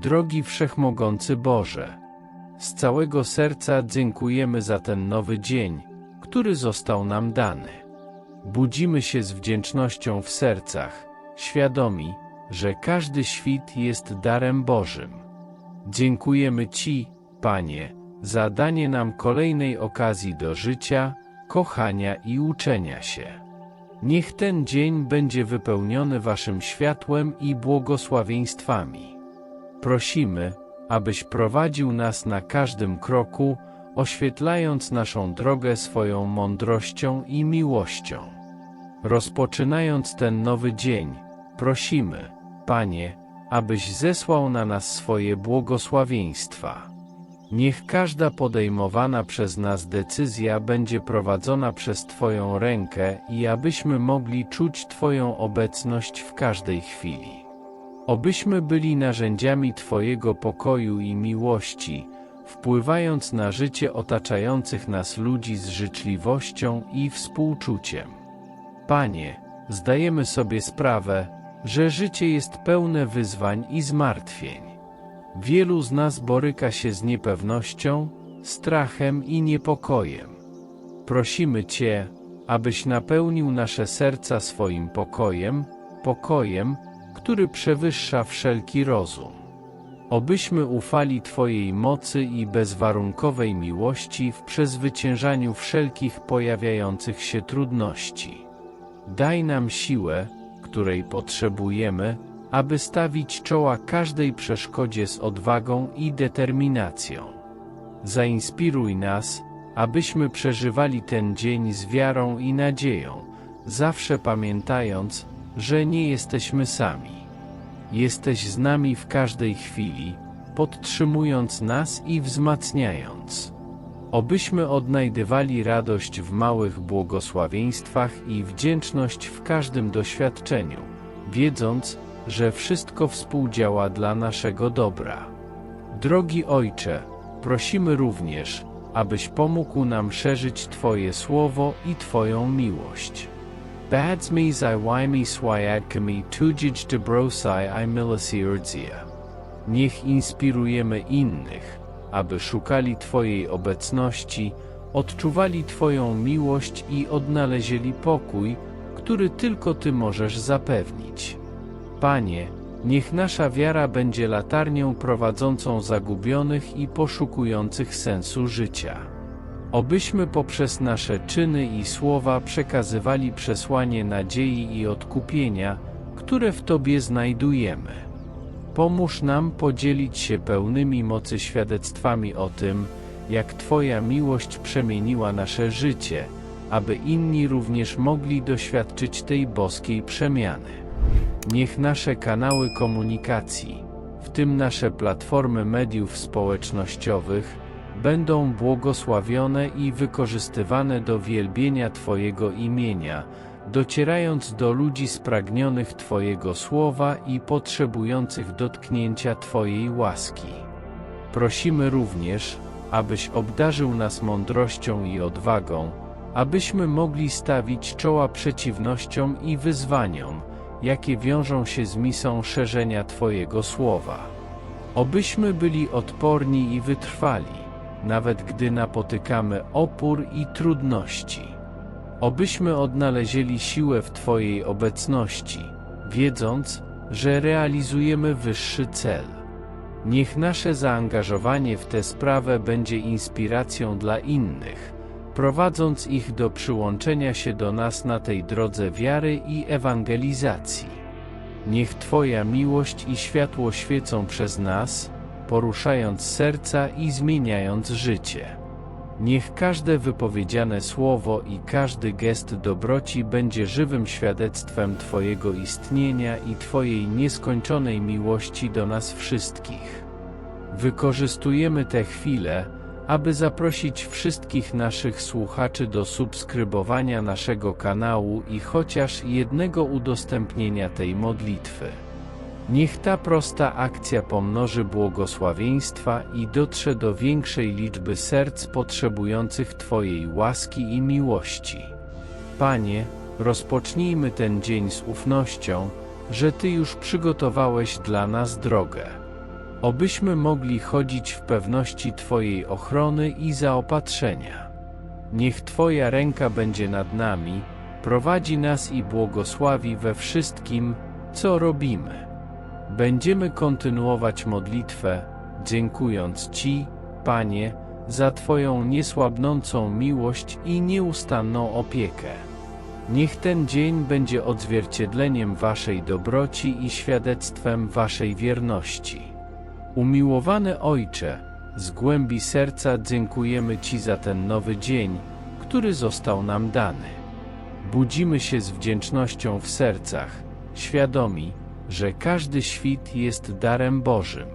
Drogi Wszechmogący Boże, z całego serca dziękujemy za ten nowy dzień, który został nam dany. Budzimy się z wdzięcznością w sercach, świadomi, że każdy świt jest darem Bożym. Dziękujemy Ci, Panie, za danie nam kolejnej okazji do życia, kochania i uczenia się. Niech ten dzień będzie wypełniony Waszym światłem i błogosławieństwami. Prosimy, abyś prowadził nas na każdym kroku, oświetlając naszą drogę swoją mądrością i miłością. Rozpoczynając ten nowy dzień, prosimy, Panie, abyś zesłał na nas swoje błogosławieństwa. Niech każda podejmowana przez nas decyzja będzie prowadzona przez Twoją rękę i abyśmy mogli czuć Twoją obecność w każdej chwili. Obyśmy byli narzędziami Twojego pokoju i miłości, wpływając na życie otaczających nas ludzi z życzliwością i współczuciem. Panie, zdajemy sobie sprawę, że życie jest pełne wyzwań i zmartwień. Wielu z nas boryka się z niepewnością, strachem i niepokojem. Prosimy Cię, abyś napełnił nasze serca swoim pokojem, pokojem, który przewyższa wszelki rozum. Obyśmy ufali Twojej mocy i bezwarunkowej miłości w przezwyciężaniu wszelkich pojawiających się trudności. Daj nam siłę, której potrzebujemy, aby stawić czoła każdej przeszkodzie z odwagą i determinacją. Zainspiruj nas, abyśmy przeżywali ten dzień z wiarą i nadzieją, zawsze pamiętając, że nie jesteśmy sami. Jesteś z nami w każdej chwili, podtrzymując nas i wzmacniając. Obyśmy odnajdywali radość w małych błogosławieństwach i wdzięczność w każdym doświadczeniu, wiedząc, że wszystko współdziała dla naszego dobra. Drogi Ojcze, prosimy również, abyś pomógł nam szerzyć Twoje słowo i Twoją miłość. Bads mi zajwajmi swiadkami tudzić dobrosai i miłosierdzia. Niech inspirujemy innych, aby szukali Twojej obecności, odczuwali Twoją miłość i odnaleźli pokój, który tylko Ty możesz zapewnić. Panie, niech nasza wiara będzie latarnią prowadzącą zagubionych i poszukujących sensu życia. Obyśmy poprzez nasze czyny i słowa przekazywali przesłanie nadziei i odkupienia, które w Tobie znajdujemy. Pomóż nam podzielić się pełnymi mocy świadectwami o tym, jak Twoja miłość przemieniła nasze życie, aby inni również mogli doświadczyć tej boskiej przemiany. Niech nasze kanały komunikacji, w tym nasze platformy mediów społecznościowych, będą błogosławione i wykorzystywane do wielbienia Twojego imienia, docierając do ludzi spragnionych Twojego słowa i potrzebujących dotknięcia Twojej łaski. Prosimy również, abyś obdarzył nas mądrością i odwagą, abyśmy mogli stawić czoła przeciwnościom i wyzwaniom, jakie wiążą się z misą szerzenia Twojego słowa. Obyśmy byli odporni i wytrwali, nawet gdy napotykamy opór i trudności. Obyśmy odnaleźli siłę w Twojej obecności, wiedząc, że realizujemy wyższy cel. Niech nasze zaangażowanie w tę sprawę będzie inspiracją dla innych, prowadząc ich do przyłączenia się do nas na tej drodze wiary i ewangelizacji. Niech Twoja miłość i światło świecą przez nas, poruszając serca i zmieniając życie. Niech każde wypowiedziane słowo i każdy gest dobroci będzie żywym świadectwem Twojego istnienia i Twojej nieskończonej miłości do nas wszystkich. Wykorzystujemy tę chwilę, aby zaprosić wszystkich naszych słuchaczy do subskrybowania naszego kanału i chociaż jednego udostępnienia tej modlitwy. Niech ta prosta akcja pomnoży błogosławieństwa i dotrze do większej liczby serc potrzebujących Twojej łaski i miłości. Panie, rozpocznijmy ten dzień z ufnością, że Ty już przygotowałeś dla nas drogę. Obyśmy mogli chodzić w pewności Twojej ochrony i zaopatrzenia. Niech Twoja ręka będzie nad nami, prowadzi nas i błogosławi we wszystkim, co robimy. Będziemy kontynuować modlitwę, dziękując Ci, Panie, za Twoją niesłabnącą miłość i nieustanną opiekę. Niech ten dzień będzie odzwierciedleniem Waszej dobroci i świadectwem Waszej wierności. Umiłowany Ojcze, z głębi serca dziękujemy Ci za ten nowy dzień, który został nam dany. Budzimy się z wdzięcznością w sercach, świadomi, że każdy świt jest darem Bożym.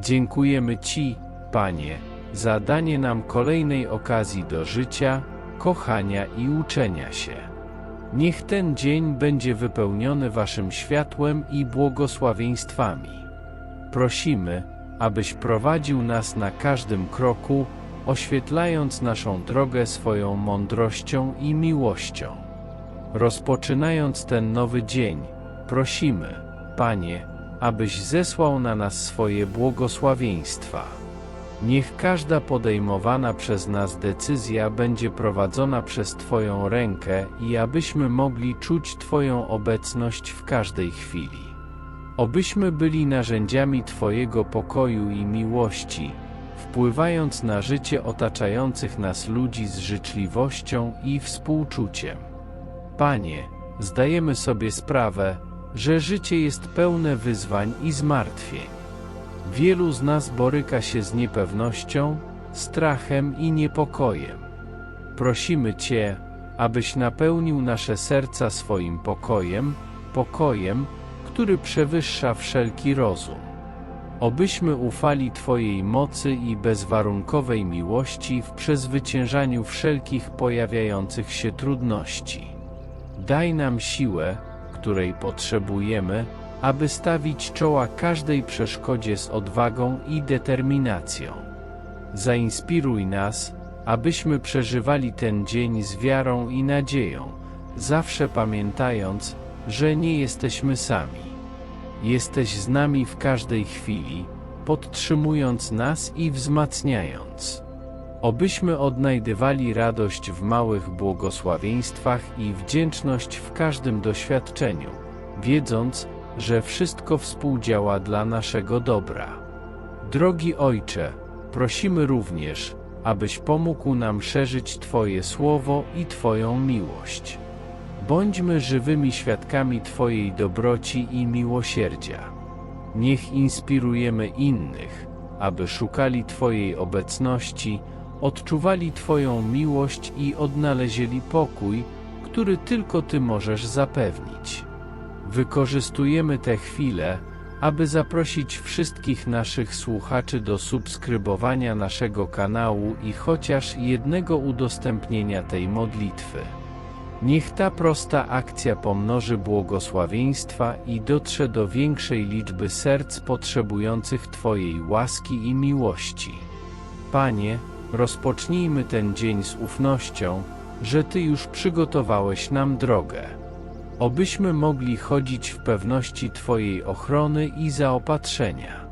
Dziękujemy Ci, Panie, za danie nam kolejnej okazji do życia, kochania i uczenia się. Niech ten dzień będzie wypełniony Waszym światłem i błogosławieństwami. Prosimy, abyś prowadził nas na każdym kroku, oświetlając naszą drogę swoją mądrością i miłością. Rozpoczynając ten nowy dzień, prosimy, Panie, abyś zesłał na nas swoje błogosławieństwa. Niech każda podejmowana przez nas decyzja będzie prowadzona przez Twoją rękę i abyśmy mogli czuć Twoją obecność w każdej chwili. Obyśmy byli narzędziami Twojego pokoju i miłości, wpływając na życie otaczających nas ludzi z życzliwością i współczuciem. Panie, zdajemy sobie sprawę, że życie jest pełne wyzwań i zmartwień. Wielu z nas boryka się z niepewnością, strachem i niepokojem. Prosimy Cię, abyś napełnił nasze serca swoim pokojem, pokojem, który przewyższa wszelki rozum. Obyśmy ufali Twojej mocy i bezwarunkowej miłości w przezwyciężaniu wszelkich pojawiających się trudności. Daj nam siłę, której potrzebujemy, aby stawić czoła każdej przeszkodzie z odwagą i determinacją. Zainspiruj nas, abyśmy przeżywali ten dzień z wiarą i nadzieją, zawsze pamiętając, że nie jesteśmy sami. Jesteś z nami w każdej chwili, podtrzymując nas i wzmacniając. Obyśmy odnajdywali radość w małych błogosławieństwach i wdzięczność w każdym doświadczeniu, wiedząc, że wszystko współdziała dla naszego dobra. Drogi Ojcze, prosimy również, abyś pomógł nam szerzyć Twoje słowo i Twoją miłość. Bądźmy żywymi świadkami Twojej dobroci i miłosierdzia. Niech inspirujemy innych, aby szukali Twojej obecności, odczuwali Twoją miłość i odnalezieli pokój, który tylko Ty możesz zapewnić. Wykorzystujemy te chwile, aby zaprosić wszystkich naszych słuchaczy do subskrybowania naszego kanału i chociaż jednego udostępnienia tej modlitwy. Niech ta prosta akcja pomnoży błogosławieństwa i dotrze do większej liczby serc potrzebujących Twojej łaski i miłości. Panie, rozpocznijmy ten dzień z ufnością, że Ty już przygotowałeś nam drogę. Obyśmy mogli chodzić w pewności Twojej ochrony i zaopatrzenia.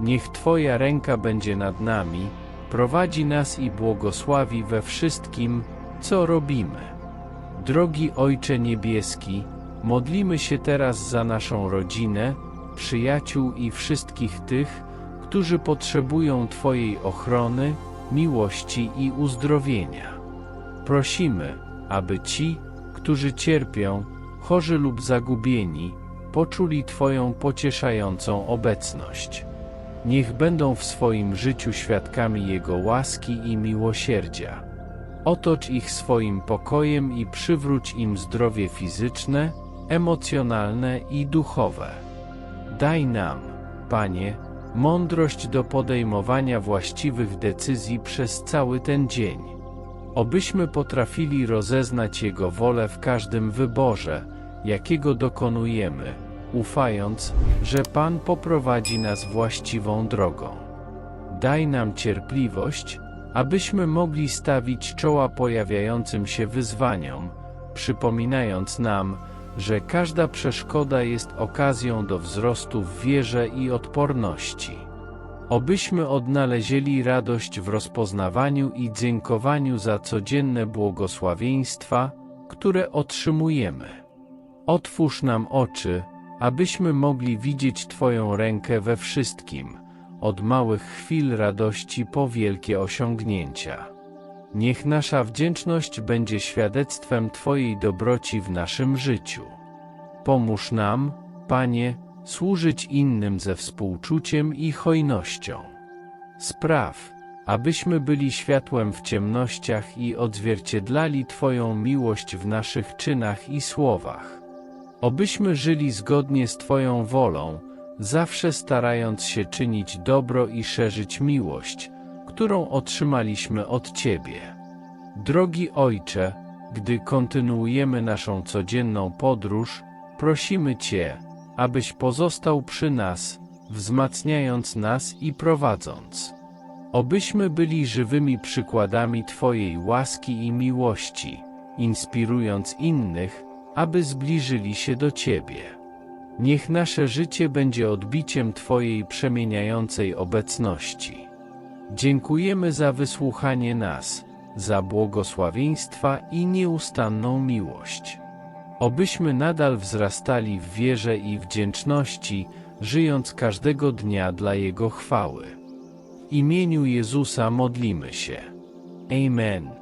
Niech Twoja ręka będzie nad nami, prowadzi nas i błogosławi we wszystkim, co robimy. Drogi Ojcze Niebieski, modlimy się teraz za naszą rodzinę, przyjaciół i wszystkich tych, którzy potrzebują Twojej ochrony, miłości i uzdrowienia. Prosimy, aby ci, którzy cierpią, chorzy lub zagubieni, poczuli Twoją pocieszającą obecność. Niech będą w swoim życiu świadkami Jego łaski i miłosierdzia. Otocz ich swoim pokojem i przywróć im zdrowie fizyczne, emocjonalne i duchowe. Daj nam, Panie, mądrość do podejmowania właściwych decyzji przez cały ten dzień. Obyśmy potrafili rozeznać Jego wolę w każdym wyborze, jakiego dokonujemy, ufając, że Pan poprowadzi nas właściwą drogą. Daj nam cierpliwość, abyśmy mogli stawić czoła pojawiającym się wyzwaniom, przypominając nam, że każda przeszkoda jest okazją do wzrostu w wierze i odporności. Obyśmy odnaleźli radość w rozpoznawaniu i dziękowaniu za codzienne błogosławieństwa, które otrzymujemy. Otwórz nam oczy, abyśmy mogli widzieć Twoją rękę we wszystkim, od małych chwil radości po wielkie osiągnięcia. Niech nasza wdzięczność będzie świadectwem Twojej dobroci w naszym życiu. Pomóż nam, Panie, służyć innym ze współczuciem i hojnością. Spraw, abyśmy byli światłem w ciemnościach i odzwierciedlali Twoją miłość w naszych czynach i słowach. Obyśmy żyli zgodnie z Twoją wolą, zawsze starając się czynić dobro i szerzyć miłość, którą otrzymaliśmy od Ciebie. Drogi Ojcze, gdy kontynuujemy naszą codzienną podróż, prosimy Cię, abyś pozostał przy nas, wzmacniając nas i prowadząc. Obyśmy byli żywymi przykładami Twojej łaski i miłości, inspirując innych, aby zbliżyli się do Ciebie. Niech nasze życie będzie odbiciem Twojej przemieniającej obecności. Dziękujemy za wysłuchanie nas, za błogosławieństwa i nieustanną miłość. Obyśmy nadal wzrastali w wierze i wdzięczności, żyjąc każdego dnia dla Jego chwały. W imieniu Jezusa modlimy się. Amen.